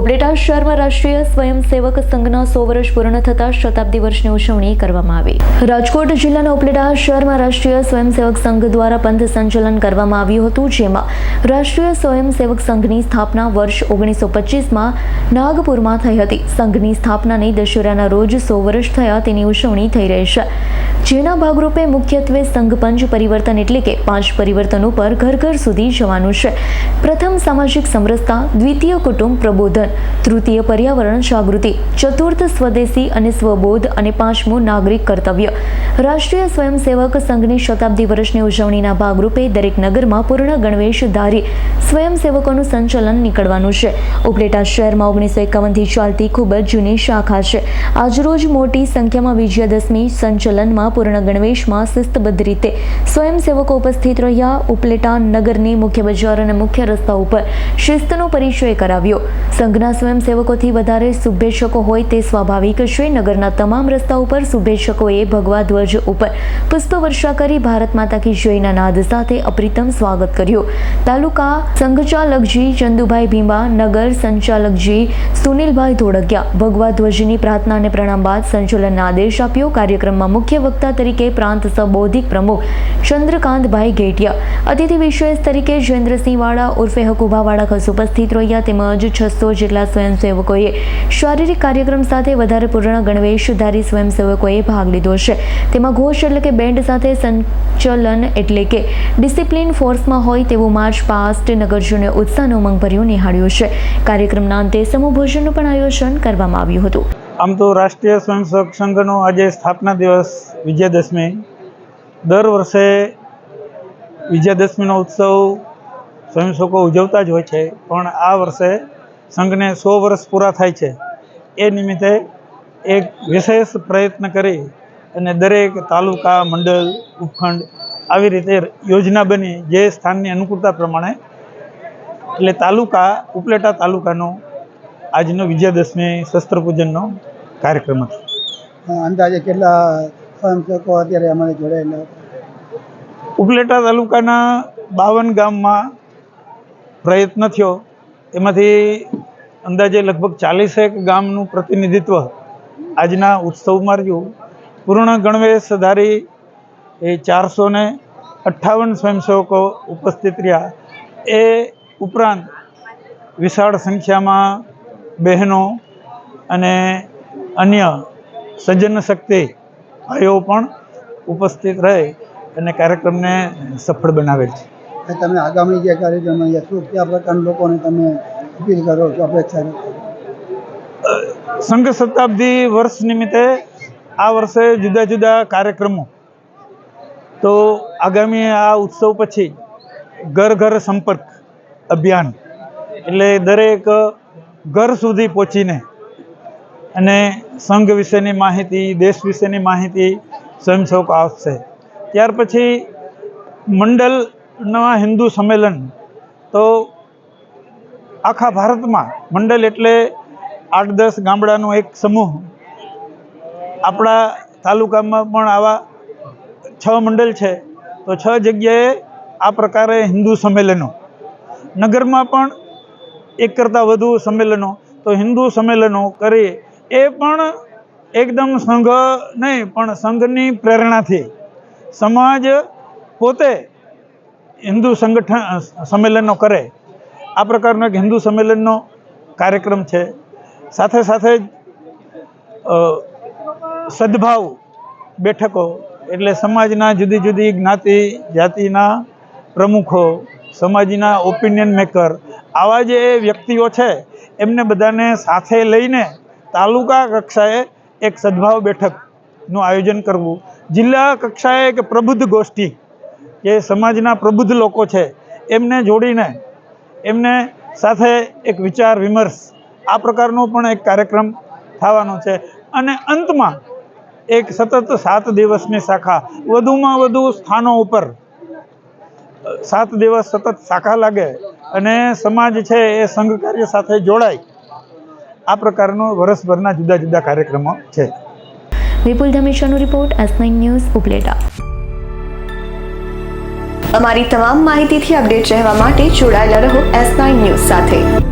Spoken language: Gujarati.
ઉપલેટા શહેરમાં રાષ્ટ્રીય સ્વયંસેવક સંઘના સો વર્ષ પૂર્ણ થતા શતાબ્દી વર્ષની ઉજવણી કરવામાં આવી. રાજકોટ જિલ્લાના ઉપલેટા શહેરમાં રાષ્ટ્રીય સ્વયંસેવક સંઘ દ્વારા પંથ સંચલન કરવામાં આવ્યું હતું, જેમાં રાષ્ટ્રીય સ્વયંસેવક સંઘની સ્થાપના વર્ષ ઓગણીસો પચીસમાં નાગપુરમાં થઈ હતી. સંઘની સ્થાપનાની દશેરાના રોજ સો વર્ષ થયા તેની ઉજવણી થઈ રહી છે. જેના ભાગરૂપે મુખ્યત્વે સંઘ પંચ પરિવર્તન એટલે કે પાંચ પરિવર્તનો પર ઘર ઘર સુધી જવાનું છે. પ્રથમ સામાજિક સમરસતા, દ્વિતીય કુટુંબ પ્રબોધન, તૃતીય પર્યાવરણ જાગૃતિ, ચતુર્થ સ્વદેશી અને સ્વબોધ અને પાંચમું નાગરિક કર્તવ્ય. રાષ્ટ્રીય સ્વયંસેવક સંઘની શતાબ્દી વર્ષની ઉજવણીના ભાગરૂપે દરેક નગરમાં પૂર્ણ ગણવેશધારી સ્વયંસેવકોનું સંચલન નીકળવાનું છે. ઉપલેટા શહેરમાં ઓગણીસો એકાવનથી ચાલતી ખૂબ જ જૂની શાખા છે. આજરોજ મોટી સંખ્યામાં વિજયાદશમી સંચલનમાં પૂર્ણ ગણવેશમાં શિસ્તબદ્ધ રીતે સ્વયંસેવકો ઉપસ્થિત રહ્યા. ઉપલેટા નગરની મુખ્ય બજાર અને મુખ્ય રસ્તા ઉપર શિસ્તનો પરિચય કરાવ્યો. સંઘના સ્વયંસેવકોથી વધારે શુભેચ્છકો હોય તે સ્વાભાવિક છે. નગરના તમામ રસ્તા ઉપર શુભેચ્છકોએ ભગવા ધ્વજ ઉપર પુષ્પવર્ષા કરી ભારત માતા કી જયના નાદ સાથે અપ્રિતમ સ્વાગત કર્યું. તાલુકા સંઘચાલકજી ચંદુભાઈ ભીમા નગર સંચાલકજી સુનિલભાઈ ધોળકિયા ભગવા ધ્વજની પ્રાર્થના અને પ્રણામ બાદ સંચલનના આદેશ આપ્યો. કાર્યક્રમમાં મુખ્ય વક્તા તરીકે પ્રાંત સંબોધિક પ્રમુખ ચંદ્રકાંતભાઈ ઘેટિયા અતિથિ વિશેષ તરીકે જયેન્દ્રસિંહ વાળા ઉર્ફે હકુભાવાળા ખાસ ઉપસ્થિત રહ્યા. તેમજ છસો જેટલા સ્વયંસેવકોએ શારીરિક કાર્યક્રમ સાથે વધારે પૂર્ણ ગણવેશધારી સ્વયંસેવકોએ ભાગ લીધો છે. તેમાં ઘોષ એટલે કે બેન્ડ સાથે સંચલન એટલે કે ડિસિપ્લિન ફોર્સમાં હોય તેવું માર્ચ પાસ્ટ નગરજોને ઉત્સાહનો ઉમંગભર્યું નિહાળ્યું છે. કાર્યક્રમના અંતે સમૂહ ભોજનનું પણ આયોજન કરવામાં આવ્યું હતું. આમ તો રાષ્ટ્રીય સ્વયંસેવક સંઘનો આજે સ્થાપના દિવસ વિજયાદશમી. દર વર્ષે વિજયાદશમીનો ઉત્સવ સ્વયંસેવકો ઉજવતા જ હોય છે, પણ આ વર્ષે સંઘને સો વર્ષ પૂરા થાય છે. એ નિમિત્તે એક વિશેષ પ્રયત્ન કરી અને દરેક તાલુકા, મંડળ, ઉપખંડ આવી રીતે યોજના બની જે સ્થાનની અનુકૂળતા પ્રમાણે એટલે તાલુકા, ઉપલેટા તાલુકાનો આજનો વિજયાદશમી શસ્ત્ર પૂજનનો કાર્યક્રમ હતો. અંદાજે કેટલા સ્વયંસેવકો અત્યારે અમારે જોડાયેલા ઉપલેટા તાલુકાના બાવન ગામમાં પ્રયત્ન થયો. એમાંથી અંદાજે લગભગ ચાલીસેક ગામનું પ્રતિનિધિત્વ આજના ઉત્સવમાં રહ્યું. પૂર્ણ ગણવેશધારી એ ચારસો ને અઠ્ઠાવન સ્વયંસેવકો ઉપસ્થિત રહ્યા. એ ઉપરાંત વિશાળ સંખ્યામાં બહેનો અને અન્ય સજ્જન શક્તિ ભાઈઓ પણ ઉપસ્થિત રહે અને કાર્યક્રમને સફળ બનાવેલ છે. તમે આગામી જે કાર્યક્રમ શું કયા પ્રકારના લોકોને તમે અપીલ કરો છો અપેક્ષા સંઘ શતાબ્દી વર્ષ નિમિત્તે આ વર્ષે જુદા જુદા કાર્યક્રમો. તો આગામી આ ઉત્સવ પછી ઘર ઘર સંપર્ક અભિયાન એટલે દરેક ઘર સુધી પહોંચીને અને સંઘ વિશેની માહિતી, દેશ વિશેની માહિતી સ્વયંસેવકો આપશે. ત્યાર પછી મંડળના હિન્દુ સંમેલન. તો આખા ભારતમાં મંડળ એટલે આઠ દસ ગામડાનો એક સમૂહ. આપણા તાલુકામાં પણ આવા છ મંડળ છે. તો છ જગ્યાએ આ પ્રકારે હિન્દુ સંમેલનો. નગરમાં પણ એક કરતાં વધુ સંમેલનો. તો હિન્દુ સંમેલનો કરી એ પણ એકદમ સંઘ નહીં, પણ સંઘની પ્રેરણાથી. સમાજ પોતે હિન્દુ સંગઠન સંમેલનો કરે. આ પ્રકારનો એક હિન્દુ સંમેલનનો કાર્યક્રમ છે. સાથે સાથે સદભાવ બેઠકો એટલે સમાજના જુદી જુદી જ્ઞાતિ, જાતિના પ્રમુખો, સમાજના ઓપિનિયન મેકર આવા જે વ્યક્તિઓ છે, એમને બધાને સાથે લઈને તાલુકા કક્ષાએ એક સદભાવ બેઠકનું આયોજન કરવું. જિલ્લા કક્ષાએ એક પ્રબુદ્ધ ગોષ્ઠી, જે સમાજના પ્રબુદ્ધ લોકો છે, એમને જોડીને એમને સાથે એક વિચાર, વિમર્શ, આ પ્રકારનો પણ એક કાર્યક્રમ થવાનો છે. અને અંતમાં એક સતત સાત દિવસની શાખા, વધુમાં વધુ સ્થાનો ઉપર સાત દિવસ સતત શાખા લાગે અને સમાજ છે એ સંઘ કાર્ય સાથે જોડાય. આ પ્રકારનો વર્ષભરના જુદા જુદા કાર્યક્રમો છે. વિપુલ ધમેશાનો રિપોર્ટ એસ ન્યૂઝ ઉપલેટા. અમારી તમામ માહિતીથી અપડેટ રહેવા માટે જોડાયેલા રહો એસ ન્યૂઝ સાથે.